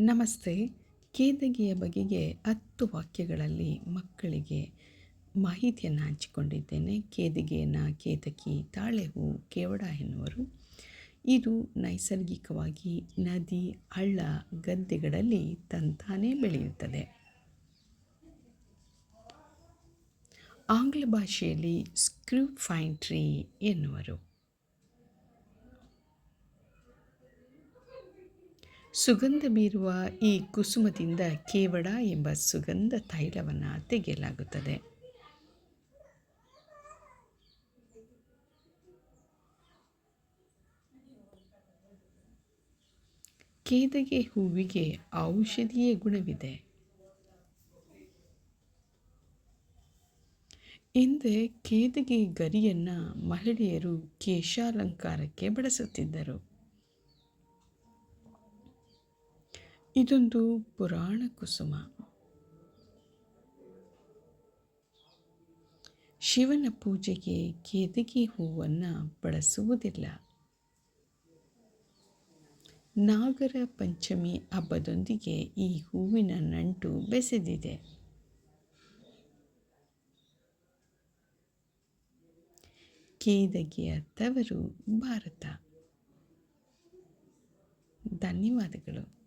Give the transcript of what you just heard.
ನಮಸ್ತೆ. ಕೇದಗಿಯ ಬಗೆಗೆ ಹತ್ತು ವಾಕ್ಯಗಳಲ್ಲಿ ಮಕ್ಕಳಿಗೆ ಮಾಹಿತಿಯನ್ನು ಹಂಚಿಕೊಂಡಿದ್ದೇನೆ. ಕೇದಿಗೆಯನ್ನು ಕೇತಕಿ ತಾಳೆಹೂ ಕೇವಡ ಎನ್ನುವರು. ಇದು ನೈಸರ್ಗಿಕವಾಗಿ ನದಿ, ಹಳ್ಳ, ಗದ್ದೆಗಳಲ್ಲಿ ತಂತಾನೇ ಬೆಳೆಯುತ್ತದೆ. ಆಂಗ್ಲ ಭಾಷೆಯಲ್ಲಿ ಸ್ಕ್ರೂ ಫೈನ್ ಟ್ರೀ ಎನ್ನುವರು. ಸುಗಂಧ ಬೀರುವ ಈ ಕುಸುಮದಿಂದ ಕೇವಡ ಎಂಬ ಸುಗಂಧ ತೈಲವನ್ನು ತೆಗೆಯಲಾಗುತ್ತದೆ. ಕೇದಗೆ ಹೂವಿಗೆ ಔಷಧೀಯ ಗುಣವಿದೆ. ಹಿಂದೆ ಕೇದಗೆ ಗರಿಯನ್ನು ಮಹಿಳೆಯರು ಕೇಶಾಲಂಕಾರಕ್ಕೆ ಬಳಸುತ್ತಿದ್ದರು. ಇದೊಂದು ಪುರಾಣ ಕುಸುಮ. ಶಿವನ ಪೂಜೆಗೆ ಕೇದಗಿ ಹೂವನ್ನು ಬಳಸುವುದಿಲ್ಲ. ನಾಗರ ಪಂಚಮಿ ಹಬ್ಬದೊಂದಿಗೆ ಈ ಹೂವಿನ ನಂಟು ಬೆಸೆದಿದೆ. ಕೇದಗಿಯ ತವರು ಭಾರತ. ಧನ್ಯವಾದಗಳು.